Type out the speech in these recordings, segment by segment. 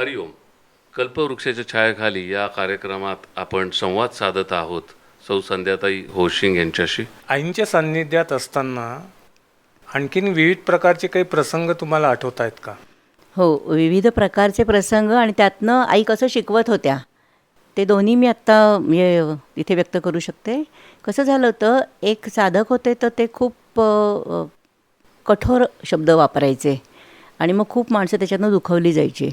हरिओम कल्पवृक्षाच्या छायाखाली या कार्यक्रमात आपण संवाद साधत आहोत. सौ संध्याताई होशिंग यांच्याशी. आईंच्या सान्निध्यात असताना आणखीन विविध प्रकारचे काही प्रसंग तुम्हाला आठवत आहेत का? हो विविध प्रकारचे प्रसंग आणि त्यातनं आई कसं शिकवत होत्या ते दोन्ही मी आत्ता इथे व्यक्त करू शकते. कसं झालं होतं एक साधक होते तर ते खूप कठोर शब्द वापरायचे आणि मग खूप माणसं त्याच्यातनं दुखवली जायची.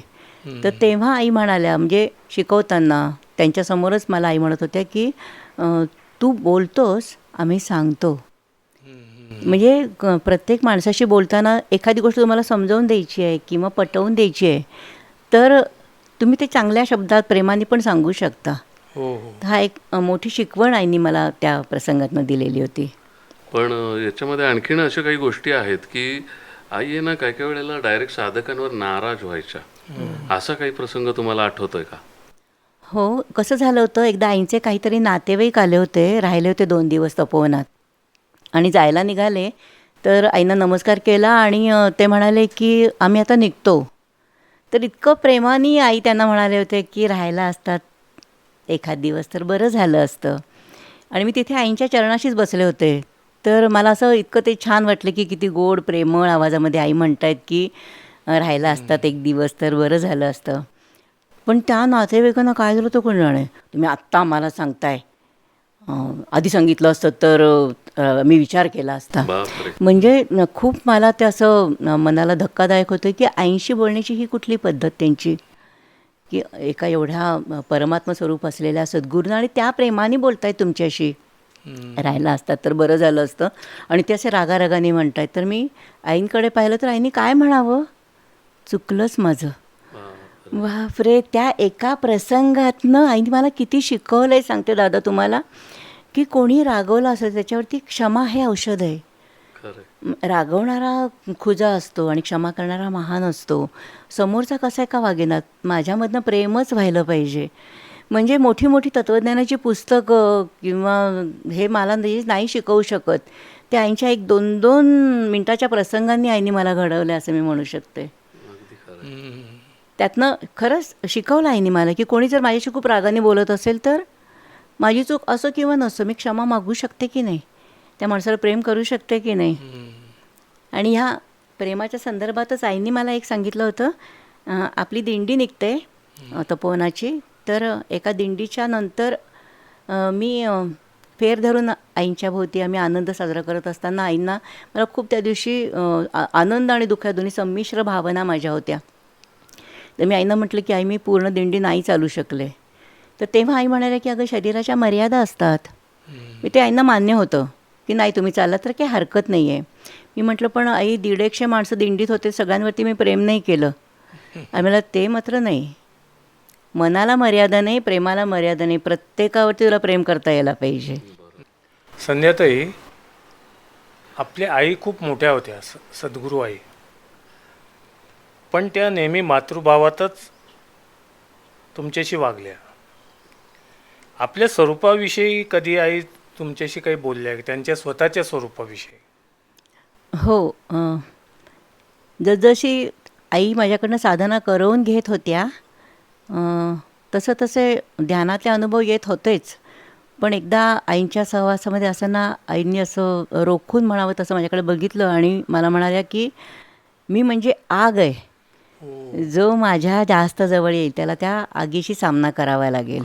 तर तेव्हा आई म्हणाल्या म्हणजे शिकवताना त्यांच्यासमोरच मला आई म्हणत होत्या की तू बोलतोस आम्ही सांगतो. म्हणजे प्रत्येक माणसाशी बोलताना एखादी गोष्ट तुम्हाला समजावून द्यायची आहे किंवा पटवून द्यायची आहे तर तुम्ही ते चांगल्या शब्दात प्रेमाने पण सांगू शकता. हो हो. हा एक मोठी शिकवण आईनी मला त्या प्रसंगातनं दिलेली होती. पण याच्यामध्ये आणखीन अशा काही गोष्टी आहेत की आई ना काही काही वेळेला डायरेक्ट साधकांवर नाराज व्हायच्या. असा काही प्रसंग तुम्हाला आठवतोय का? हो कसं झालं होतं एकदा आईंचे काहीतरी नातेवाईक आले होते राहिले होते दोन दिवस तपोवनात. आणि जायला निघाले तर आईनं नमस्कार केला आणि ते म्हणाले की आम्ही आता निघतो. तर इतकं प्रेमाने आई त्यांना म्हणाले होते की राहायला असतात एखाद दिवस तर बरं झालं असतं. आणि मी तिथे आईंच्या चरणाशीच बसले होते. तर मला असं इतकं ते छान वाटलं की किती गोड प्रेमळ आवाजामध्ये आई म्हणतायत की अ, राहायला असतात एक दिवस तर बरं झालं असतं. पण त्या नातेवाईकांना काय झालं होतं कोण जाणे? तुम्ही आत्ता मला सांगताय. आधी सांगितलं असतं तर मी विचार केला असता. म्हणजे खूप मला ते असं मनाला धक्कादायक होतं की ऐंशी बोलण्याची ही कुठली पद्धत त्यांची? की एका एवढ्या परमात्मा स्वरूप असलेल्या सद्गुरूंना आणि त्या प्रेमाने बोलतायत तुमच्याशी. राहायला असतात तर बरं झालं असतं. आणि ते असे रागारागाने म्हणतायत. तर मी आईंकडे पाहिलं तर आईने काय म्हणावं? चुकलंच माझं. बापरे. त्या एका प्रसंगातनं आईने मला किती शिकवलं आहे सांगते दादा तुम्हाला की कोणी रागवलं असेल त्याच्यावरती क्षमा हे औषध आहे. रागवणारा खुजा असतो आणि क्षमा करणारा महान असतो. समोरचा कसा आहे का वागेनात? माझ्यामधनं प्रेमच व्हायलं पाहिजे. म्हणजे मोठी मोठी तत्त्वज्ञानाची पुस्तकं किंवा हे मला नाही शिकवू शकत. त्या आईंच्या एक दोन दोन मिनटाच्या प्रसंगांनी आईने मला घडवलं असं मी म्हणू शकते. त्यातनं खरंच शिकवलं आईने मला की कोणी जर माझ्याशी खूप रागाने बोलत असेल तर माझी चूक असो किंवा नसो मी क्षमा मागू शकते की नाही? त्या माणसाला प्रेम करू शकते की नाही? आणि ह्या प्रेमाच्या संदर्भातच आईने मला एक सांगितलं होतं आपली दिंडी निघते तपोवनाची. तर एका दिंडीच्या नंतर मी फेर धरून आईंच्या भोवती आम्ही आनंद साजरा करत असताना आईंना मला खूप त्या दिवशी आ- आनंद आणि दुःख दोन्ही संमिश्र भावना माझ्या होत्या. तर मी आईनं म्हटलं की आई मी पूर्ण दिंडी नाही चालू शकले. तर तेव्हा आई म्हणाल्या की अगं शरीराच्या मर्यादा असतात. मी ते आईंना मान्य होतं की नाही तुम्ही चालला तर काही हरकत नाही आहे मी म्हटलं पण आई दीड एकशे माणसं दिंडीत होते सगळ्यांवरती मी प्रेम नाही केलं. आणि मला ते मात्र नाही. मनाला मर्यादा नाही प्रेमाला मर्यादा नाही. प्रत्येकावरती तुला प्रेम करता यायला पाहिजे. संध्याताई आपल्या आई खूप मोठ्या होत्या सद्गुरू आई. पण त्या नेहमी मातृभावातच तुमच्याशी वागल्या. आपल्या स्वरूपाविषयी कधी आई तुमच्याशी काही बोलल्या? त्यांच्या स्वतःच्या स्वरूपाविषयी. हो अं, जसजशी आई माझ्याकडनं साधना करवून घेत होत्या अं, तसं तसे ध्यानातले अनुभव येत होतेच. पण एकदा आईंच्या सहवासामध्ये असताना आईंनी असं रोखून म्हणावं तसं माझ्याकडे बघितलं आणि मला म्हणाल्या की मी म्हणजे आग आहे. जो माझ्या जास्त जवळ येईल त्याला त्या आगीशी सामना करावा लागेल.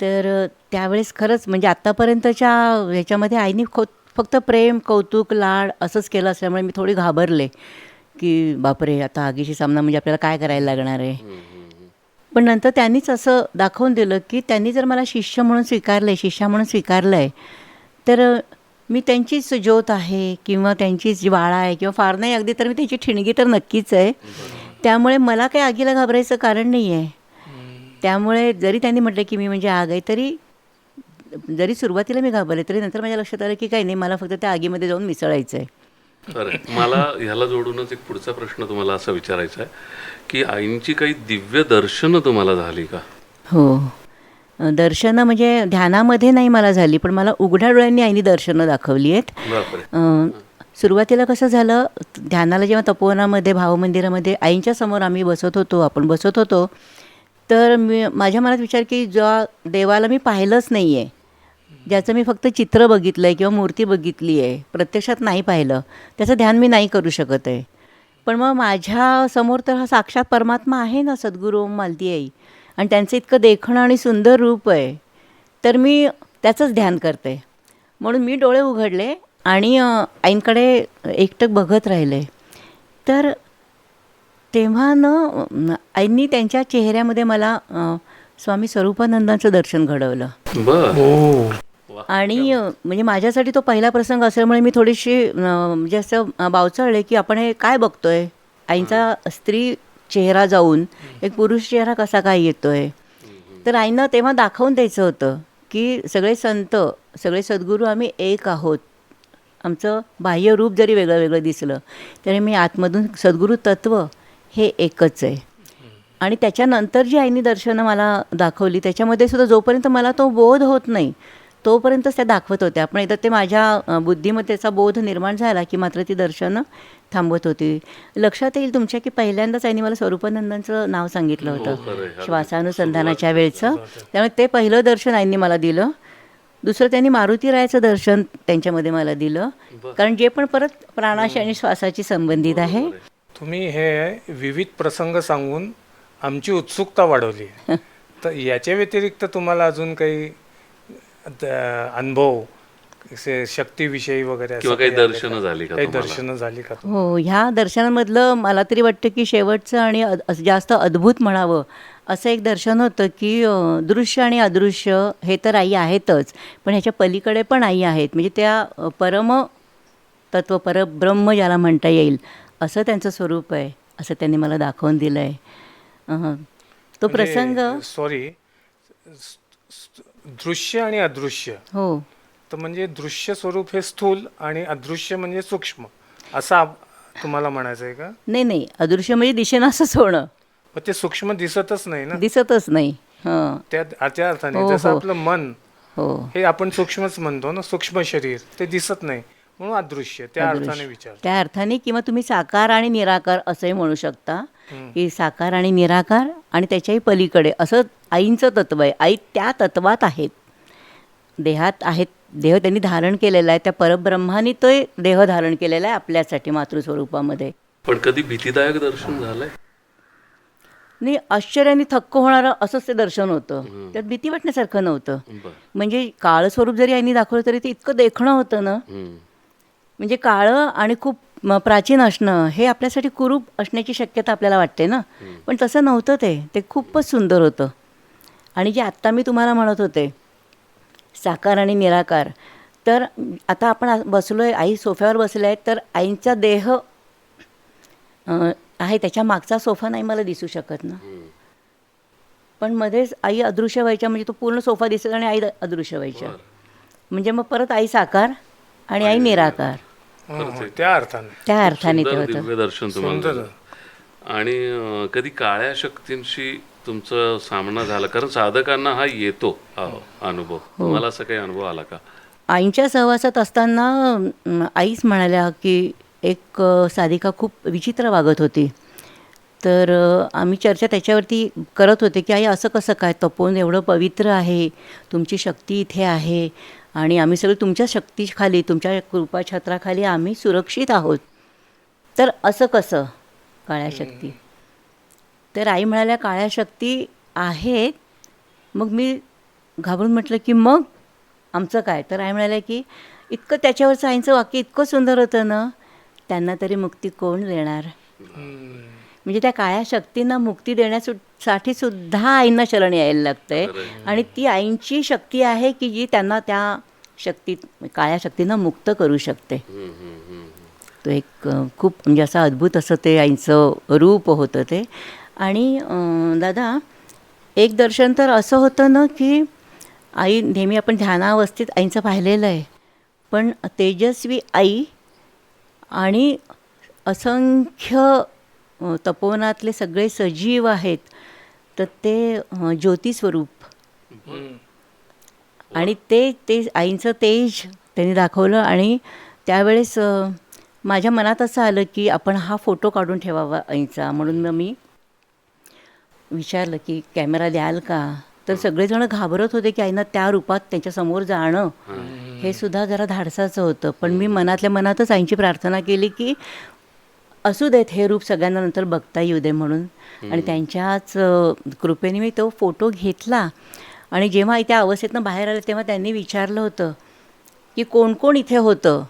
तर त्यावेळेस खरंच म्हणजे आत्तापर्यंतच्या ह्याच्यामध्ये आईने खो फक्त प्रेम कौतुक लाड असंच केलं असल्यामुळे मी थोडी घाबरले. की बापरे आता आगीशी सामना म्हणजे आपल्याला काय करायला लागणार आहे? पण नंतर त्यांनीच असं दाखवून दिलं की त्यांनी जर मला शिष्य म्हणून स्वीकारलं आहे शिष्या म्हणून स्वीकारलं आहे तर मी त्यांचीच ज्योत आहे किंवा त्यांचीच ज्वाळा आहे किंवा फार नाही अगदी तर मी त्यांची ठिणगी तर नक्कीच आहे. त्यामुळे मला काही आगीला घाबरायचं कारण नाही आहे त्यामुळे जरी त्यांनी म्हटलं की मी म्हणजे आग आहे तरी जरी सुरुवातीला मी घाबरले तरी नंतर माझ्या लक्षात आलं की काही नाही मला फक्त त्या आगीमध्ये जाऊन मिसळायचं आहे मला ह्याला जोडूनच एक पुढचा प्रश्न तुम्हाला असा विचारायचा आहे की आईंची काही दिव्य दर्शनं तुम्हाला झाली का? हो. दर्शनं म्हणजे ध्यानामध्ये नाही मला झाली पण मला उघड्या डोळ्यांनी आईने दर्शनं दाखवली आहेत. सुरुवातीला कसं झालं ध्यानाला जेव्हा तपोवनामध्ये भावमंदिरामध्ये आईंच्या समोर आम्ही बसत होतो आपण बसत होतो तर मी माझ्या मनात विचार की ज्या देवाला मी पाहिलंच नाही आहे ज्याचं मी फक्त चित्र बघितलं आहे किंवा मूर्ती बघितली आहे प्रत्यक्षात नाही पाहिलं त्याचं ध्यान मी नाही करू शकत आहे. पण मग माझ्यासमोर तर हा साक्षात परमात्मा आहे ना सद्गुरू ओम मालती आई आणि त्यांचं इतकं देखणं आणि सुंदर रूप आहे. तर मी त्याचंच ध्यान करते. म्हणून मी डोळे उघडले आणि आईंकडे एकटक बघत राहिले. तर तेव्हा न आईंनी त्यांच्या चेहऱ्यामध्ये मला स्वामी स्वरूपानंदांचं दर्शन घडवलं. बर. हो. आणि म्हणजे माझ्यासाठी तो पहिला प्रसंग असल्यामुळे मी थोडीशी म्हणजे असं बावचळले की आपण हे काय बघतोय? आईचा स्त्री चेहरा जाऊन एक पुरुष चेहरा कसा काय येतोय? तर आईनं तेव्हा दाखवून द्यायचं होतं की सगळे संत सगळे सद्गुरू आम्ही एक आहोत. आमचं बाह्य रूप जरी वेगळं वेगळं दिसलं तरी मी आतमधून सद्गुरू तत्व हे एकच आहे. आणि त्याच्यानंतर जी आईनी दर्शनं मला दाखवली त्याच्यामध्ये सुद्धा जोपर्यंत मला तो बोध होत नाही तोपर्यंतच त्या दाखवत होत्या. पण एकदा ते माझ्या त्याचा बोध निर्माण झाला की मात्र ती दर्शनं थांबवत होती. लक्षात येईल तुमच्या की पहिल्यांदाच आईने मला स्वरूपानंदांचं नाव सांगितलं हो. होतं. श्वासानुसंधानाच्या वेळचं. त्यामुळे ते पहिलं दर्शन आईने मला दिलं. दुसरं त्यांनी मारुती रायाचं दर्शन त्यांच्यामध्ये मला दिलं. कारण जे पण परत प्राणाशी आणि श्वासाची संबंधित आहे. तुम्ही हे विविध प्रसंग सांगून आमची उत्सुकता वाढवली. तर याच्या व्यतिरिक्त तुम्हाला अजून काही द- अनुभव असे शक्तीविषयी वगैरे असं किंवा काही आलं दर्शनं का? झाली का काही तुम्हाला? दर्शनं झाली का हो ह्या दर्शनामधलं मला तरी वाटतं की शेवटचं आणि अद- असं जास्त अद्भुत म्हणावं असं एक दर्शन होतं की अं, दृश्य आणि अदृश्य हे तर आई आहेतच पण ह्याच्या पलीकडे पण आई आहेत म्हणजे त्या अं, परम तत्व परब्रह्म ज्याला म्हणता येईल असं त्यांचं स्वरूप आहे असं त्यांनी मला दाखवून दिलं आहे तो प्रसंग सॉरी दृश्य आणि अदृश्य. हो. तर म्हणजे दृश्य स्वरूप हे स्थूल आणि अदृश्य म्हणजे सूक्ष्म असं आप- तुम्हाला म्हणायचं आहे का? नाही नाही. अदृश्य म्हणजे दिशेनं असंच होणं. पण ते सूक्ष्म दिसतच नाही ना? दिसतच नाही. हां. त्या त्या अर्थाने हो, जसं हो. आपलं मन हो. हे आपण सूक्ष्मच म्हणतो ना सूक्ष्म शरीर ते दिसत नाही. म्हणून अदृश्य त्या अर्थाने विचार त्या अर्थाने किंवा तुम्ही साकार आणि निराकार असंही म्हणू शकता की साकार आणि निराकार आणि त्याच्याही पलीकडे असं आईंचं तत्व आहे. आई त्या तत्वात आहेत. देहात आहेत. देह त्यांनी धारण केलेला आहे. त्या परब्रह्माने तो देह धारण केलेला आहे आपल्यासाठी मातृस्वरूपामध्ये. पण कधी भीतीदायक दर्शन झालंय? आणि आश्चर्याने थक्क होणारं असंच ते दर्शन होतं. त्यात भीती वाटण्यासारखं नव्हतं. म्हणजे काळ स्वरूप जरी आईने दाखवलं तरी ते इतकं देखणं होतं ना. म्हणजे काळं आणि खूप प्राचीन असणं हे आपल्यासाठी कुरूप असण्याची शक्यता आपल्याला वाटते ना. पण तसं नव्हतं ते. ते खूपच सुंदर होतं. आणि जे आत्ता मी तुम्हाला म्हणत होते साकार आणि निराकार तर आता आपण आ- बसलोय आई सोफ्यावर बसले आहेत तर आईंचा देह आहे त्याच्या मागचा सोफा नाही मला दिसू शकत ना. पण मध्येच आई अदृश्य व्हायच्या म्हणजे तो पूर्ण सोफा दिसत आणि आई अदृश्य व्हायच्या. म्हणजे मग परत आई साकार आणि आई निराकार. हं, हं, त्या अर्थाने. त्या अर्थाने ते सुंदर होतं. दिव्य दर्शन तुम्हाला सुंदर. झालं. आणि अं, कधी काळ्या शक्तींशी तुमचा सामना झाला? कारण साधकांना हा येतो हा अनुभव. तुम्हाला असा काही अनुभव आला का? आईंच्या सहवासात असताना आईच म्हणाल्या की एक अं, साधिका खूप विचित्र वागत होती. तर अं, आम्ही चर्चा त्याच्यावरती करत होते की आई असं कसं काय? तपोवन एवढं पवित्र आहे. तुमची शक्ती इथे आहे. आणि आम्ही सगळे तुमच्या शक्तीखाली तुमच्या कृपाछत्राखाली आम्ही सुरक्षित आहोत. तर असं कसं काळ्या शक्ती? तर आई म्हणाल्या काळ्या शक्ती आहेत मग मी घाबरून म्हटलं की मग आमचं काय? तर आई म्हणाल्या की इतकं त्याच्यावरचं आईचं वाक्य इतकं सुंदर होतं ना त्यांना तरी मुक्ती कोण देणार? म्हणजे त्या काळ्या शक्तींना मुक्ती देण्यासाठी सुद्धा आईंना शरण यायला लागतंय. आणि ती आईंची शक्ती आहे की जी त्यांना त्या शक्तीत काळ्या शक्तींना मुक्त करू शकते. तो एक खूप म्हणजे असं अद्भुत असं ते आईचं रूप होतं ते. आणि दादा एक दर्शन तर असं होतं ना की आई नेहमी आपण ध्यानावस्थित आईंचं पाहिलेलं आहे. पण तेजस्वी आई आणि असंख्य तपोवनातले सगळे सजीव आहेत तर ते ज्योतिस्वरूप आणि ते ते आईंचं तेज त्यांनी दाखवलं आणि त्यावेळेस माझ्या मनात असं आलं की आपण हा फोटो काढून ठेवावा आईचा. म्हणून मग मी विचारलं की कॅमेरा द्याल का? तर सगळेजण घाबरत होते की आईनं त्या रूपात त्यांच्यासमोर जाणं हे सुद्धा जरा धाडसाचं होतं. पण मी मनातल्या मनातच आईची प्रार्थना केली की असू देत हे रूप सगळ्यांना नंतर बघता येऊ दे म्हणून. आणि त्यांच्याच कृपेने मी तो फोटो घेतला. आणि जेव्हा त्या अवस्थेतनं बाहेर आले तेव्हा त्यांनी विचारलं होतं की कोण कोण इथे होतं?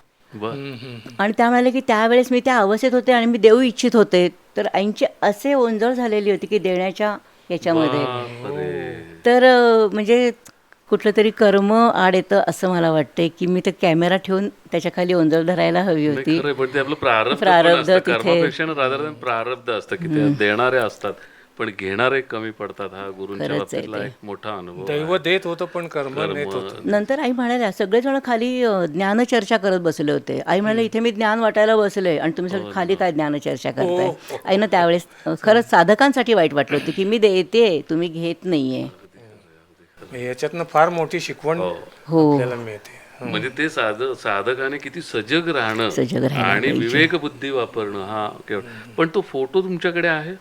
आणि त्या म्हणाले की त्यावेळेस मी त्या अवस्थेत होते आणि मी देऊ इच्छित होते. तर आईंची असे ओंजळ झालेली होती की देण्याच्या याच्यामध्ये. तर म्हणजे कुठलं तरी कर्म आड येतं असं मला वाटतंय की मी ते कॅमेरा ठेवून त्याच्याखाली ओंजळ धरायला हवी होती. प्रारब्ध प्रारब्ध असतं. तिथे- कर्मापेक्षा रादर दॅन प्रारब्ध असतं की ते देणारे असतात पण घेणारे कमी पडतात. हा गुरुंच्या बाबतीतला. एक मोठा अनुभव दैव देत होतं पण कर्म नंतर आई म्हणाल्या सगळेजण खाली अ, ज्ञानचर्चा करत बसले होते. आई म्हणाले इथे मी ज्ञान वाटायला बसले आणि तुम्ही सगळे खाली काय ज्ञानचर्चा करताय? आईनं त्यावेळेस खरंच साधकांसाठी वाईट वाटलं होतं की मी देते तुम्ही घेत नाहीये. याच्यातनं फार मोठी शिकवण हो. आपल्याला मिळते. म्हणजे ते साध साधकाने किती सजग राहणं राहायला आणि विवेक बुद्धी वापरणं हा केवळ पण तो फोटो तुमच्याकडे आहे?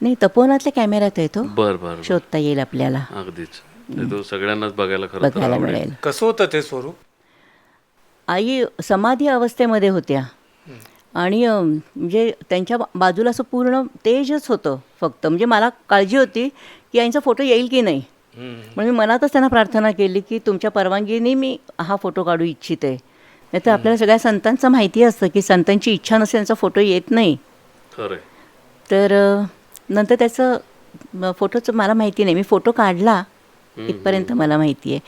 नाही तपोवनातल्या कॅमेऱ्यात आहे तो. बर बर शोधता येईल आपल्याला. अगदीच. ते तो सगळ्यांनाच बघायला खरं तर बघायला आवडेल. मिळेल. कसं होतं ते स्वरूप? आई समाधी अवस्थेमध्ये होत्या. आणि अ, म्हणजे त्यांच्या बा- बाजूला असं पूर्ण तेजच होतं फक्त. म्हणजे मला काळजी होती की आईचा फोटो येईल की नाही. म्हणून मी मनातच त्यांना प्रार्थना केली की तुमच्या परवानगीने मी हा फोटो काढू इच्छिते. नाही तर आपल्याला सगळ्या संतांचं माहिती असतं की संतांची इच्छा नसेल त्यांचा फोटो येत नाही. तर नंतर त्याचं फोटोचं मला माहिती नाही. मी फोटो काढला. इथपर्यंत मला माहिती आहे.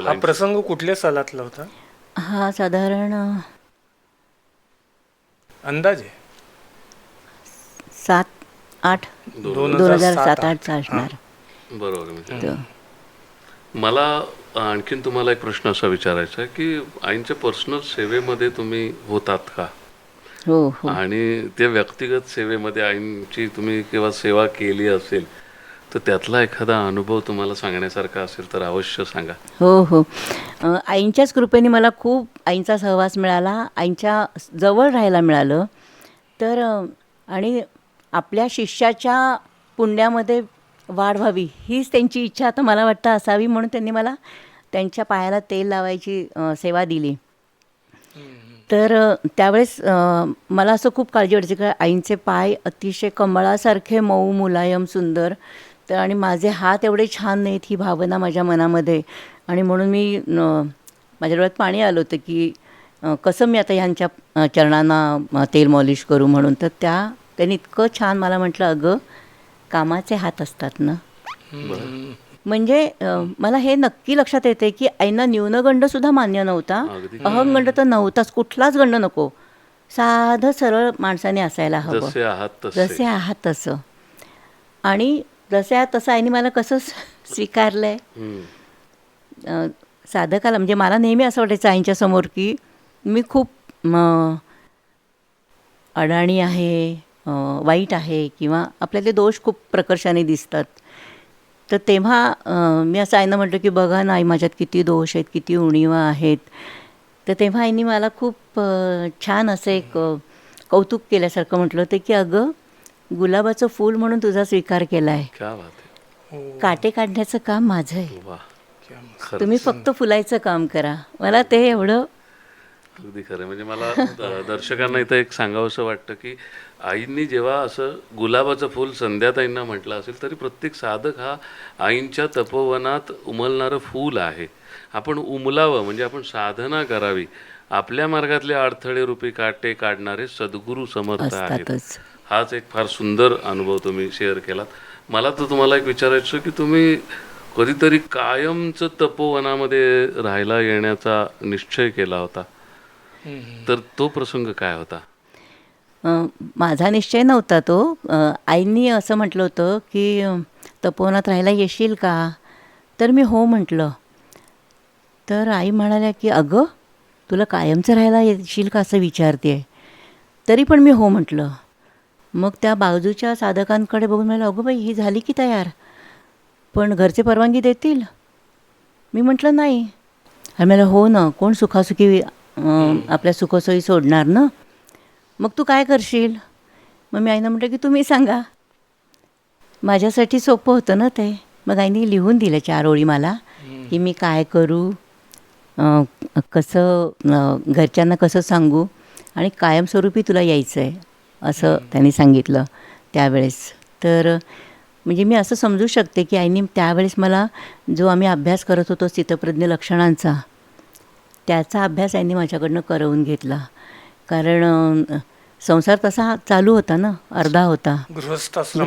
हा प्रसंग कुठल्या सालातला होता? हा साधारण अंदाजे? सात आठ. दोन दोन हजार सात आठचा असणार. बरोबर म्हणजे तर. मला आणखीन तुम्हाला एक प्रश्न असा विचारायचा आहे की आईंच्या पर्सनल सेवेमध्ये तुम्ही होतात का? हो हो. आणि त्या व्यक्तिगत सेवेमध्ये आईंची तुम्ही किंवा सेवा केली असेल तर त्यातला एखादा अनुभव तुम्हाला सांगण्यासारखा असेल तर अवश्य सांगा. हो हो. अ, आईंच्याच कृपेने मला खूप आईंचा सहवास मिळाला आईंच्या जवळ राहायला मिळालं. तर अ, आणि आपल्या शिष्याच्या पुण्यामध्ये वाढ व्हावी. हीच त्यांची इच्छा आता मला वाटतं असावी म्हणून त्यांनी मला त्यांच्या पायाला तेल लावायची सेवा दिली. तर त्यावेळेस मला असं खूप काळजी वाटायची का आईंचे पाय अतिशय कमळासारखे मऊ मुलायम सुंदर. तर आणि माझे हात एवढे छान नाहीत ही भावना माझ्या मनामध्ये. आणि म्हणून मी माझ्या डोळ्यात पाणी आलं होतं की कसं मी आता ह्यांच्या चरणांना तेल मॉलिश करू म्हणून. तर त्या त्यांनी इतकं छान मला म्हटलं अगं कामाचे हात असतात ना? म्हणजे मला हे नक्की लक्षात येते की आईना न्यूनगंड सुद्धा मान्य नव्हता. अहंगंड तर नव्हताच. कुठलाच गंड नको. साधं सरळ माणसाने असायला हवं. जसे आहात तसे. आणि जसे आहात तसं आईने मला कसं स्वीकारलं आहे हम्म. साधकाला म्हणजे मला नेहमी असं वाटायचं आईंच्या समोर की मी खूप अडाणी आहे. वाईट आहे किंवा आपल्यातले दोष खूप प्रकर्षाने दिसतात. तर तेव्हा मी असं आईनं म्हटलं की बघा ना आई माझ्यात किती दोष आहेत किती उणीवा आहेत. तर तेव्हा आईने मला खूप छान असं एक कौतुक केल्यासारखं म्हटलं होतं की अगं गुलाबाचं फूल म्हणून तुझा स्वीकार केला आहे क्या बात आहे. काटे काढण्याचं काम माझं आहे. तुम्ही फक्त फुलायचं काम करा. मला ते एवढं अगदी खरं म्हणजे मला दर्शकांना इथं एक सांगावंसं वाटतं की आईंनी जेव्हा असं गुलाबाचं फूल संध्याताईंना म्हटलं असेल तरी प्रत्येक साधक हा आईंच्या तपोवनात उमलणारं फूल आहे. आपण उमलावं म्हणजे आपण साधना करावी. आपल्या मार्गातले अडथळे रूपी काटे काढणारे सद्गुरू समर्थ आहेत. हाच एक फार सुंदर अनुभव तुम्ही शेअर केलात. मला तर तुम्हाला एक विचारायचं की तुम्ही कधीतरी कायमचं तपोवनामध्ये राहायला येण्याचा निश्चय केला होता? तर तो प्रसंग काय होता? माझा निश्चय नव्हता तो. आईंनी असं म्हटलं होतं की तपोवनात राहायला येशील का? तर मी हो म्हटलं. तर आई म्हणाल्या की अगं तुला कायमचं राहायला येशील का असं विचारते तरी पण मी हो म्हटलं. मग त्या बाजूच्या साधकांकडे बघून मला अगं बाई ही झाली की तयार? पण घरचे परवानगी देतील? मी म्हटलं नाही. आणि मला हो ना कोण सुखासुखी आपल्या सुखसोयी सोडणार ना? मग तू काय करशील? मग मी आईनं म्हटलं की तुम्ही सांगा. माझ्यासाठी सोपं होतं ना ते. मग आईने लिहून दिलं चार ओळी मला की मी काय करू कसं घरच्यांना कसं सांगू आणि कायमस्वरूपी तुला यायचं आहे असं त्यांनी सांगितलं त्यावेळेस. तर म्हणजे मी असं समजू शकते की आईने त्यावेळेस मला जो आम्ही अभ्यास करत होतो स्थितप्रज्ञ लक्षणांचा त्याचा अभ्यास यांनी माझ्याकडनं करवून घेतला. कारण संसार तसा चालू होता ना अर्धा होता.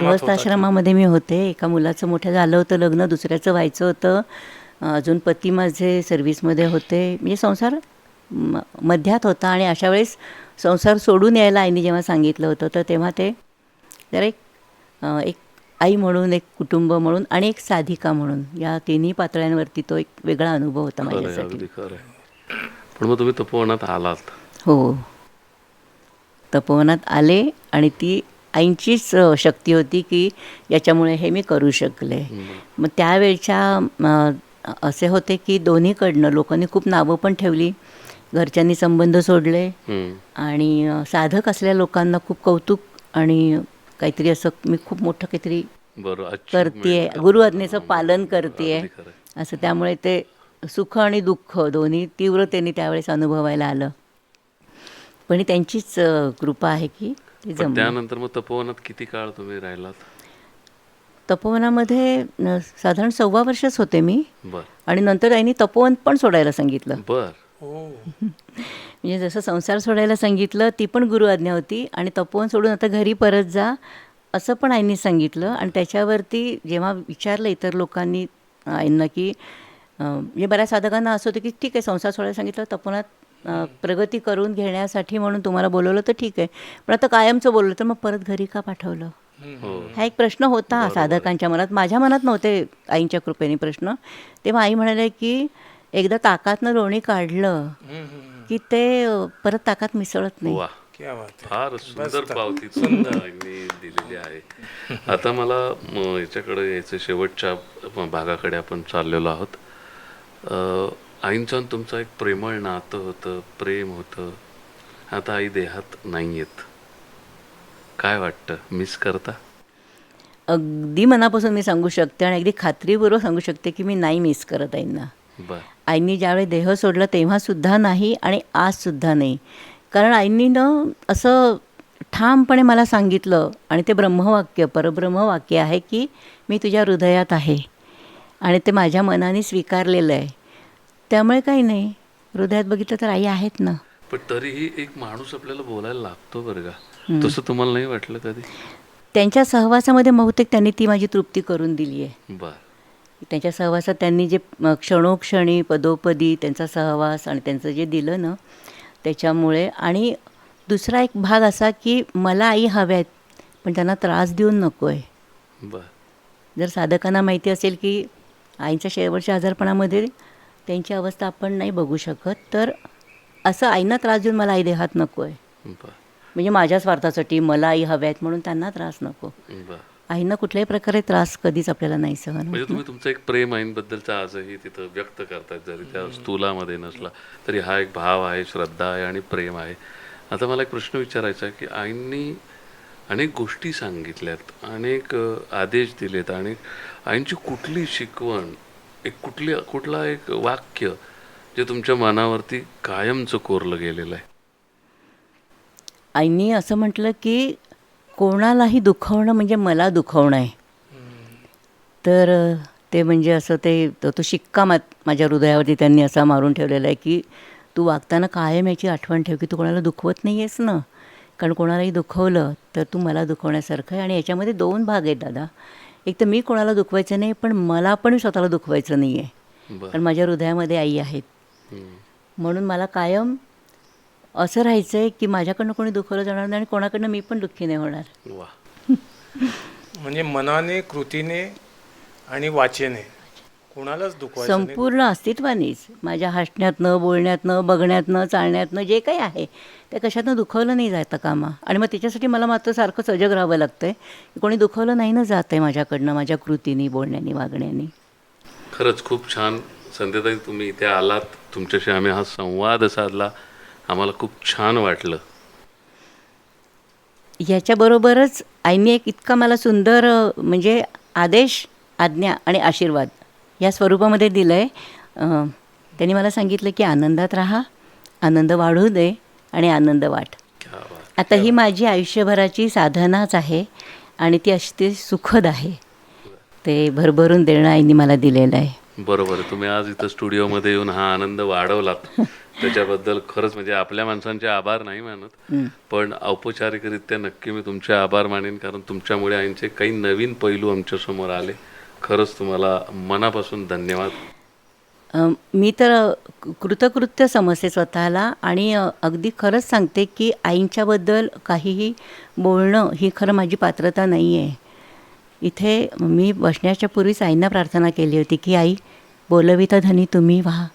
गृहस्थ. आश्रमामध्ये मी होते. एका मुलाचं मोठं झालं होतं लग्न दुसऱ्याचं व्हायचं होतं. अजून पती माझे सर्व्हिसमध्ये होते. म्हणजे संसार म- मध्यात होता आणि अशा वेळेस संसार सोडून यायला आईने जेव्हा सांगितलं होतं तर तेव्हा ते जरा एक एक आई म्हणून एक कुटुंब म्हणून आणि एक साधिका म्हणून या तिन्ही पातळ्यांवरती तो एक वेगळा अनुभव होता माझ्यासाठी. पण मग तुम्ही तपोवनात आलात. हो. तपोवनात आले आणि ती आईंचीच शक्ती होती की याच्यामुळे हे मी करू शकले मग त्यावेळच्या असे होते की दोन्हीकडनं लोकांनी खूप नावं पण ठेवली घरच्यांनी संबंध सोडले. आणि साधक असलेल्या लोकांना खूप कौतुक आणि काहीतरी असं मी खूप मोठं काहीतरी करते का? गुरु आज्ञेचं पालन करते. असं त्यामुळे ते सुख आणि दुःख दोन्ही तीव्रतेने त्यावेळेस अनुभवायला आलं पण ही त्यांचीच कृपा आहे की ते जमलं. त्यानंतर मग तपोवनात किती काळ तुम्ही राहिलात? तपोवनामध्ये साधारण सव्वा वर्षच होते मी. बर. आणि नंतर त्यांनी तपोवन पण सोडायला सांगितलं. बर. हो. म्हणजे जसं संसार सोडायला सांगितलं ती पण गुरु आज्ञा होती. आणि तपोवन सोडून आता घरी परत जा असं पण आईंनी सांगितलं. आणि त्याच्यावरती जेव्हा विचारलं इतर लोकांनी आईंना की अं, म्हणजे बऱ्याच साधकांना असं होतं की ठीक आहे संसार सोडायला सांगितलं तपोनात अं, प्रगती करून घेण्यासाठी म्हणून तुम्हाला बोलवलं तर ठीक आहे. पण आता कायमचं बोललं तर मग परत घरी का पाठवलं? हो. हा एक प्रश्न होता साधकांच्या मनात. माझ्या मनात नव्हते आईंच्या कृपेने प्रश्न. तेव्हा आई म्हणाले की एकदा ताकातनं लोणी काढलं. की ते परत ताकात मिसळत नाही. वा. क्या बात आहे. फार सुंदर पावती सुंदर दिलेली आहे. आता मला याच्याकडे यायचं शेवटच्या भागाकडे आपण चाललेलो आहोत. आईंचं तुमचं एक प्रेमळ नातं होतं प्रेम होतं. आता आई देहात नाही येत काय वाटतं? मिस करता? अगदी मनापासून मी सांगू शकते आणि अगदी खात्रीपूर्वक सांगू शकते की मी नाही मिस करत आईंना. बर. आईंनी ज्यावेळी देह सोडला तेव्हासुद्धा नाही आणि आजसुद्धा नाही. कारण आईंनी न असं ठामपणे मला सांगितलं आणि ते ब्रह्मवाक्य परब्रह्मवाक्य आहे की मी तुझ्या हृदयात आहे. आणि ते माझ्या मनाने स्वीकारलेलं आहे. त्यामुळे काही नाही. हृदयात बघितलं तर आई आहेत ना. पण तरीही एक माणूस आपल्याला बोलायला लागतो बरं का. तसं तुम्हाला नाही वाटलं कधी? त्यांच्या सहवासामध्ये बहुतेक त्यांनी ती माझी तृप्ती करून दिली आहे. बर. त्यांच्या सहवासात त्यांनी जे क्षणोक्षणी पदोपदी त्यांचा सहवास आणि त्यांचं जे दिलं ना त्याच्यामुळे आणि दुसरा एक भाग असा की मला आई हव्यात पण त्यांना त्रास देऊन नको आहे बर. जर साधकांना माहिती असेल की आईच्या शेवटच्या आजारपणामध्ये त्यांची अवस्था आपण नाही बघू शकत. तर असं आईना त्रास देऊन मला आई देहात नको आहे म्हणजे माझ्या स्वार्थासाठी मला आई हव्यात म्हणून त्यांना त्रास नको. आईंना कुठल्याही प्रकारे त्रास कधीच आपल्याला नाही सहन. म्हणजे तुम्ही तुमचं एक प्रेम आईंबद्दलचा आजही तिथं व्यक्त करतायत जरी त्या स्थूलामध्ये नसला तरी हा एक भाव आहे श्रद्धा आहे आणि प्रेम आहे. आता मला एक प्रश्न विचारायचा की आईंनी अनेक गोष्टी सांगितल्यात अनेक आदेश दिलेत आणि आईंची कुठली शिकवण एक कुठली कुठला एक वाक्य जे तुमच्या मनावरती कायमचं कोरलं गेलेलं आहे? आईनी असं म्हटलं की कोणालाही दुखवणं म्हणजे मला दुखवणं आहे. तर ते म्हणजे असं ते तो तो शिक्का मा माझ्या हृदयावरती त्यांनी असा मारून ठेवलेला आहे की तू वागताना कायम याची आठवण ठेव की तू कोणाला दुखवत नाही आहेस ना. कारण कोणालाही दुखवलं तर तू मला दुखवण्यासारखं आहे. आणि याच्यामध्ये दोन भाग आहेत दादा. एक तर मी कोणाला दुखवायचं नाही पण मला पण स्वतःला दुखवायचं नाही आहे कारण माझ्या हृदयामध्ये आई आहेत. म्हणून मला कायम असं राहायचं आहे की माझ्याकडनं कोणी दुखवलं जाणार नाही आणि कोणाकडनं मी पण दुःखी नाही होणार. म्हणजे मनाने कृतीने आणि वाचेने कुणालाच दुखवायचं नाही. संपूर्ण अस्तित्वानेच. माझ्या हसण्यातनं बोलण्यातनं बघण्यातनं चालण्यातनं जे काही आहे ते कशातनं दुखवलं नाही जातं कामा. आणि मग त्याच्यासाठी मला मात्र सारखं सजग राहावं लागतं आहे की कोणी दुखवलं नाही ना जात आहे माझ्याकडनं माझ्या कृतीने बोलण्याने वागण्याने. खरंच खूप छान. संध्याताई तुम्ही इथे आलात. तुमच्याशी आम्ही हा संवाद साधला. आम्हाला खूप छान वाटलं. याच्याबरोबरच आईने एक इतका मला सुंदर अ, म्हणजे आदेश आज्ञा आणि आशीर्वाद या स्वरूपामध्ये दिलं आहे त्यांनी मला सांगितलं की आनंदात राहा आनंद वाढू दे आणि आनंद वाट. आता ही माझी आयुष्यभराची साधनाच आहे आणि ती अशी सुखद आहे. ते भरभरून देणं आईने मला दिलेलं आहे. बरोबर. तुम्ही आज इथं स्टुडिओमध्ये येऊन हा आनंद वाढवलात. त्याच्याबद्दल खरंच म्हणजे आपल्या माणसांचे आभार नाही मानत पण औपचारिकरित्या नक्की मी तुमचे आभार मानेन कारण तुमच्यामुळे आईंचे काही नवीन पैलू आमच्यासमोर आले. खरंच तुम्हाला मनापासून धन्यवाद. अ, मी तर अ, कृतकृत्य समजते स्वतःला आणि अ, अगदी खरंच सांगते की आईंच्याबद्दल काहीही बोलणं ही खरं माझी पात्रता नाही आहे इथे मी बसण्याच्या पूर्वीच आईंना प्रार्थना केली होती की आई बोलविता धनी तुम्ही व्हा.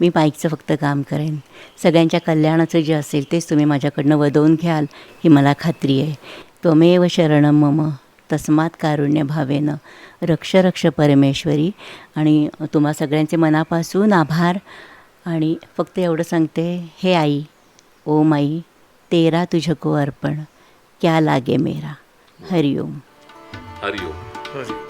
मी बाईकचं फक्त काम करेन. सगळ्यांच्या कल्याणाचं जे असेल तेच तुम्ही माझ्याकडनं वदवून घ्याल ही मला खात्री आहे. त्वमेव शरणं मम. तस्मात कारुण्य भावेनं रक्ष रक्ष परमेश्वरी. आणि तुम्हा सगळ्यांचे मनापासून आभार. आणि फक्त एवढं सांगते हे आई ओ माई तेरा तुझको अर्पण. क्या लागे मेरा? हरिओम. हरिओम. हरी.